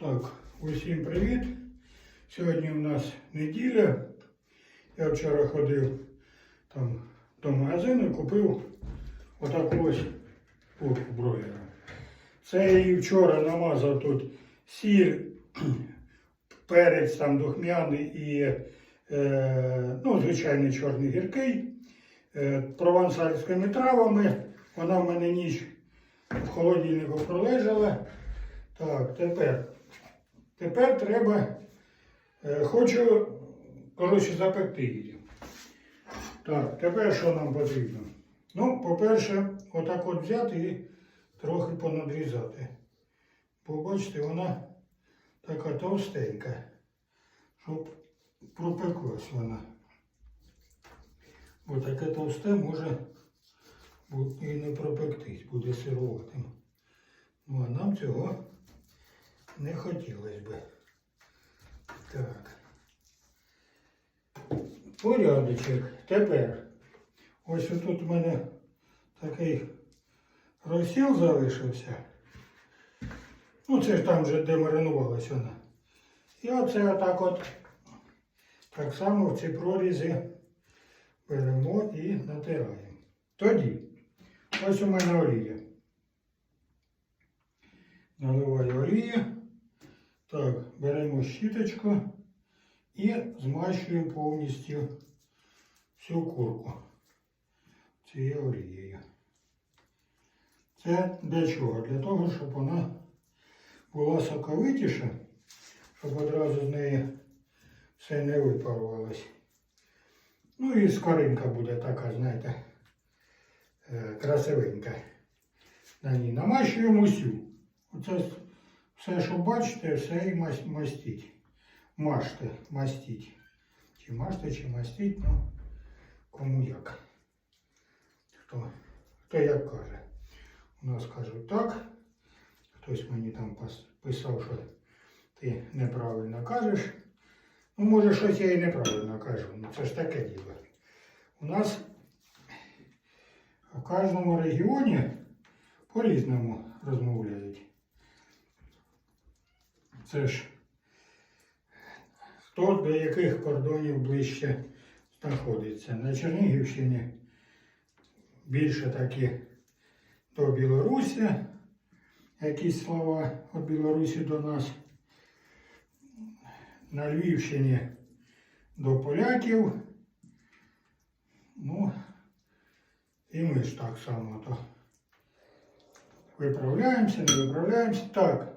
Так, усім привіт. Сьогодні у нас неділя. Я вчора ходив там до магазину і купив отаку ось курку бройлера. Це я її вчора намазав тут сіль, перець там духмяний і е, ну, звичайний чорний гіркий, е, провансальськими травами. Вона в мене ніч в холодильнику пролежала. Так, тепер. Тепер треба. Е, хочу, коротше, запекти її. Так, тепер що нам потрібно? Ну, по-перше, отак от взяти і трохи понадрізати. Бо бачите, вона така товстенька, щоб пропеклась вона. Бо таке товсте може і не пропектись, буде сироватим. Ну, а нам цього не хотілося би. Так. Порядочок. Тепер. Ось тут у мене такий розсіл залишився. Ну, це ж там вже де маринувалась вона. І оце отак от так само в ці прорізі беремо і натираємо. Тоді, ось у мене олія. Наливаю олію. Так, беремо щіточку і змащуємо повністю всю курку цією олією. Це для чого? Для того, щоб вона була соковитіша, щоб одразу з неї все не випарувалось. Ну і скоринка буде така, знаєте, е, красивенька. На ній намащуємо усю. Оце все, що бачите, все і мастіть. Мажте, мастіть. Чи мажте, чи мастіть, ну кому як. Хто, хто як каже. У нас кажуть так. Хтось мені там писав, що ти неправильно кажеш. Ну, може, щось я і неправильно кажу. Ну це ж таке діло. У нас в кожному регіоні по-різному розмовляють. Це ж хто до яких кордонів ближче знаходиться. На Чернігівщині більше такі до Білорусі, якісь слова від Білорусі до нас. На Львівщині до поляків. Ну, і ми ж так само то виправляємося, не виправляємося. Так,